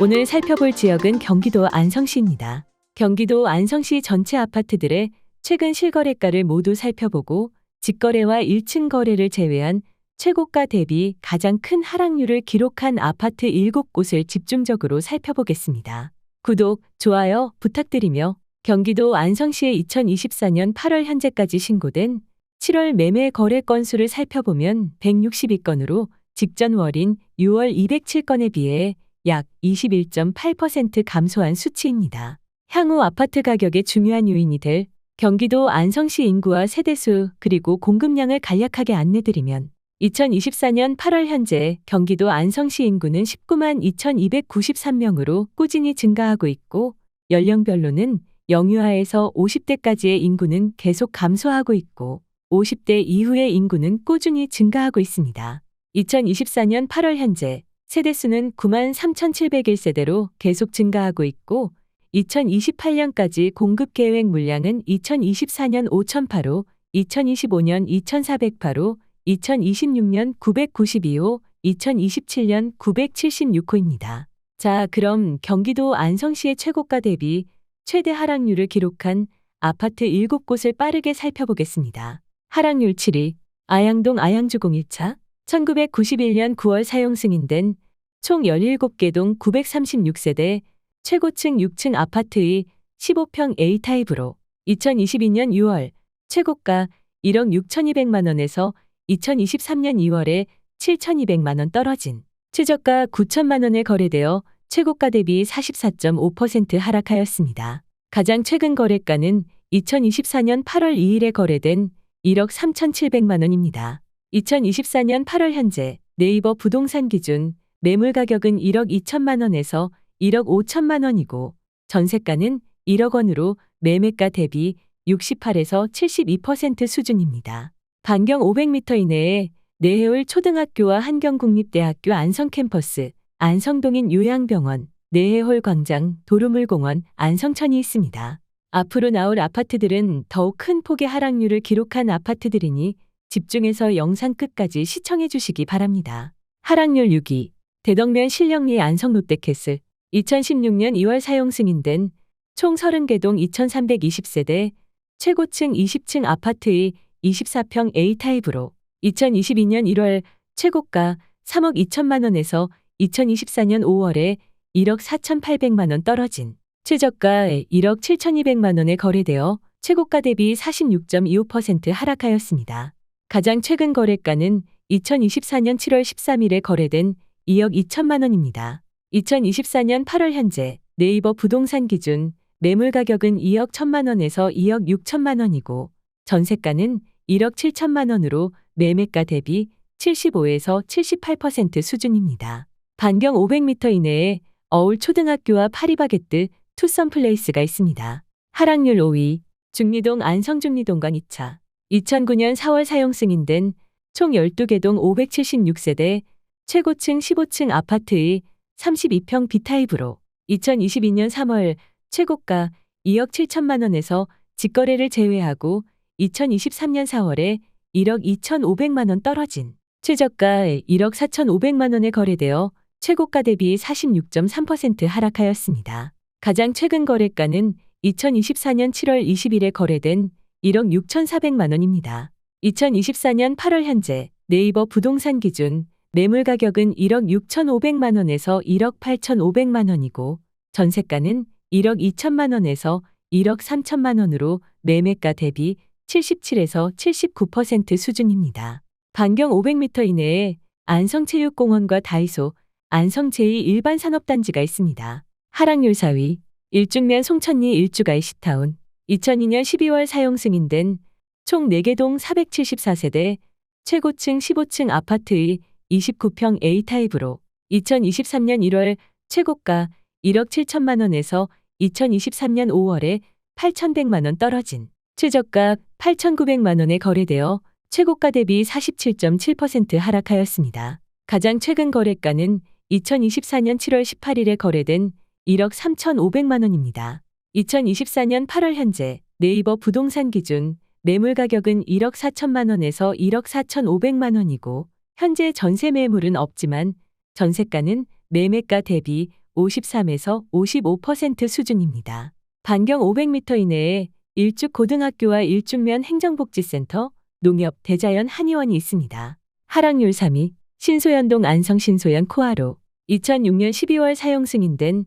오늘 살펴볼 지역은 경기도 안성시입니다. 경기도 안성시 전체 아파트들의 최근 실거래가를 모두 살펴보고 직거래와 1층 거래를 제외한 최고가 대비 가장 큰 하락률을 기록한 아파트 7곳을 집중적으로 살펴보겠습니다. 구독, 좋아요 부탁드리며 경기도 안성시의 2024년 8월 현재까지 신고된 7월 매매 거래 건수를 살펴보면 162건으로 직전 월인 6월 207건에 비해 약 21.8% 감소한 수치입니다. 향후 아파트 가격의 중요한 요인이 될 경기도 안성시 인구와 세대수 그리고 공급량을 간략하게 안내드리면 2024년 8월 현재 경기도 안성시 인구는 19만 2,293명으로 꾸준히 증가하고 있고 연령별로는 영유아에서 50대까지의 인구는 계속 감소하고 있고 50대 이후의 인구는 꾸준히 증가하고 있습니다. 2024년 8월 현재 세대수는 9만 3,701세대로 계속 증가하고 있고 2028년까지 공급 계획 물량은 2024년 5,008호, 2025년 2,408호, 2026년 992호, 2027년 976호입니다. 자, 그럼 경기도 안성시의 최고가 대비 최대 하락률을 기록한 아파트 7곳을 빠르게 살펴보겠습니다. 하락률 7위, 아양동 아양주공 1차, 1991년 9월 사용 승인된 총 17개 동 936세대 최고층 6층 아파트의 15평 A타입으로 2022년 6월 최고가 1억 6,200만 원에서 2023년 2월에 7,200만 원 떨어진 최저가 9천만 원에 거래되어 최고가 대비 44.5% 하락하였습니다. 가장 최근 거래가는 2024년 8월 2일에 거래된 1억 3,700만 원입니다. 2024년 8월 현재 네이버 부동산 기준 매물 가격은 1억 2천만 원에서 1억 5천만 원이고 전세가는 1억 원으로 매매가 대비 68에서 72% 수준입니다. 반경 500m 이내에 내해울 초등학교와 한경국립대학교 안성 캠퍼스, 안성동인 요양병원, 내해홀 광장, 도루물공원, 안성천이 있습니다. 앞으로 나올 아파트들은 더욱 큰 폭의 하락률을 기록한 아파트들이니 집중해서 영상 끝까지 시청해 주시기 바랍니다. 하락률 6위 대덕면 신령리 안성 롯데캐슬 2016년 2월 사용 승인된 총 30개 동 2320세대 최고층 20층 아파트의 24평 A타입으로 2022년 1월 최고가 3억 2천만 원에서 2024년 5월에 1억 4,800만 원 떨어진 최저가 1억 7,200만 원에 거래되어 최고가 대비 46.25% 하락하였습니다. 가장 최근 거래가는 2024년 7월 13일에 거래된 2억 2천만 원입니다. 2024년 8월 현재 네이버 부동산 기준 매물 가격은 2억 1천만 원에서 2억 6천만 원이고 전세가는 1억 7천만 원으로 매매가 대비 75에서 78% 수준입니다. 반경 500m 이내에 어울 초등학교와 파리바게뜨 투썸 플레이스가 있습니다. 하락률 5위 중리동 안성중리동관 2차 2009년 4월 사용 승인된 총 12개 동 576세대 최고층 15층 아파트의 32평 B타입으로 2022년 3월 최고가 2억 7천만 원에서 직거래를 제외하고 2023년 4월에 1억 2,500만 원 떨어진 최저가 1억 4,500만 원에 거래되어 최고가 대비 46.3% 하락하였습니다. 가장 최근 거래가는 2024년 7월 20일에 거래된 1억 6,400만 원입니다. 2024년 8월 현재 네이버 부동산 기준 매물 가격은 1억 6,500만 원에서 1억 8,500만 원이고 전세가는 1억 2천만 원에서 1억 3천만 원으로 매매가 대비 77에서 79% 수준입니다. 반경 500m 이내에 안성체육공원과 다이소, 안성제2 일반 산업단지가 있습니다. 하락률 4위, 일중면 송천리 일주가의 시타운, 2002년 12월 사용 승인된 총 4개 동 474세대 최고층 15층 아파트의 29평 A타입으로 2023년 1월 최고가 1억 7천만 원에서 2023년 5월에 8,100만 원 떨어진 최저가 8,900만 원에 거래되어 최고가 대비 47.7% 하락하였습니다. 가장 최근 거래가는 2024년 7월 18일에 거래된 1억 3,500만 원입니다. 2024년 8월 현재 네이버 부동산 기준 매물 가격은 1억 4천만 원에서 1억 4,500만 원이고 현재 전세 매물은 없지만 전세가는 매매가 대비 53에서 55% 수준입니다. 반경 500m 이내에 일죽 고등학교와 일죽면 행정복지센터, 농협, 대자연 한의원이 있습니다. 하락률 3위, 신소연동 안성 신소연 코아로 2006년 12월 사용 승인된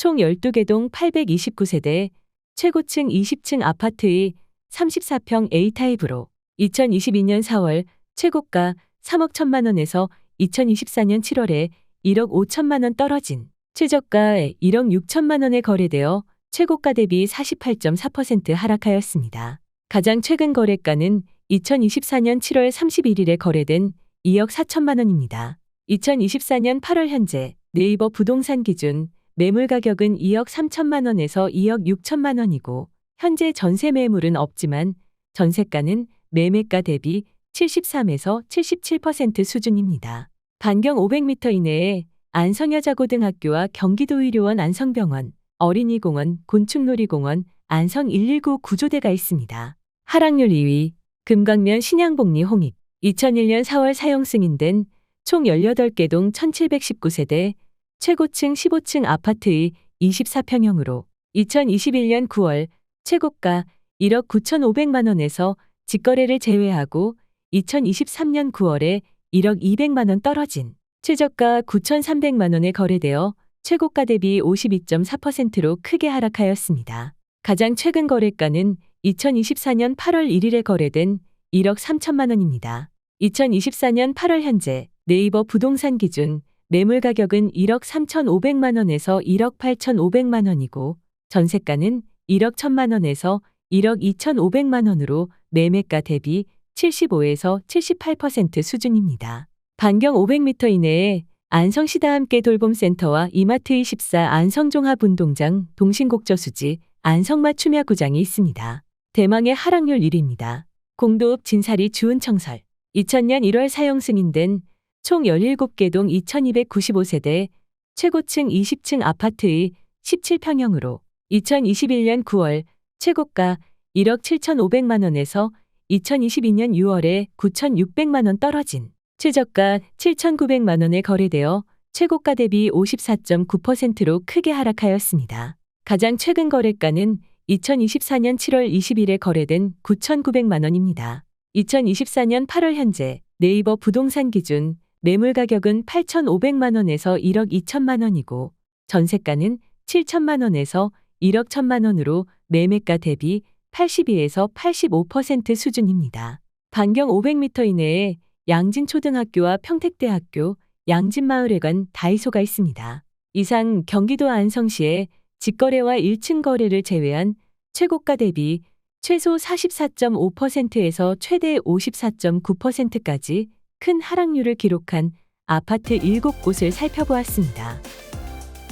총 12개 동 829세대 최고층 20층 아파트의 34평 A타입으로 2022년 4월 최고가 3억 1천만 원에서 2024년 7월에 1억 5천만 원 떨어진 최저가 1억 6천만 원에 거래되어 최고가 대비 48.4% 하락하였습니다. 가장 최근 거래가는 2024년 7월 31일에 거래된 2억 4천만 원입니다. 2024년 8월 현재 네이버 부동산 기준 매물 가격은 2억 3천만 원에서 2억 6천만 원이고 현재 전세 매물은 없지만 전세가는 매매가 대비 73에서 77% 수준입니다. 반경 500m 이내에 안성여자고등학교와 경기도의료원 안성병원, 어린이공원, 곤충놀이공원, 안성 119 구조대가 있습니다. 하락률 2위, 금강면 신양복리 홍익, 2001년 4월 사용 승인된 총 18개 동 1719세대 최고층 15층 아파트의 24평형으로 2021년 9월 최고가 1억 9,500만 원에서 직거래를 제외하고 2023년 9월에 1억 200만 원 떨어진 최저가 9,300만 원에 거래되어 최고가 대비 52.4%로 크게 하락하였습니다. 가장 최근 거래가는 2024년 8월 1일에 거래된 1억 3천만 원입니다. 2024년 8월 현재 네이버 부동산 기준 매물 가격은 1억 3,500만 원에서 1억 8,500만 원이고 전세가는 1억 1천만 원에서 1억 2,500만 원으로 매매가 대비 75에서 78% 수준입니다. 반경 500m 이내에 안성시다 함께 돌봄센터와 이마트 24 안성종합운동장 동신곡저 수지 안성마 추미야구장이 있습니다. 대망의 하락률 1위입니다. 공도읍 진사리 주은청설 2000년 1월 사용 승인된 총 17개 동 2295세대 최고층 20층 아파트의 17평형으로 2021년 9월 최고가 1억 7,500만 원에서 2022년 6월에 9,600만 원 떨어진 최저가 7,900만 원에 거래되어 최고가 대비 54.9%로 크게 하락하였습니다. 가장 최근 거래가는 2024년 7월 20일에 거래된 9,900만 원입니다. 2024년 8월 현재 네이버 부동산 기준 매물 가격은 8,500만 원에서 1억 2천만 원이고 전세가는 7천만 원에서 1억 1천만 원으로 매매가 대비 82에서 85% 수준입니다. 반경 500m 이내에 양진초등학교와 평택대학교, 양진마을회관 다이소가 있습니다. 이상 경기도 안성시의 직거래와 1층 거래를 제외한 최고가 대비 최소 44.5%에서 최대 54.9%까지 큰 하락률을 기록한 아파트 7곳을 살펴보았습니다.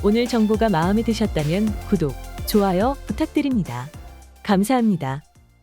오늘 정보가 마음에 드셨다면 구독, 좋아요 부탁드립니다. 감사합니다.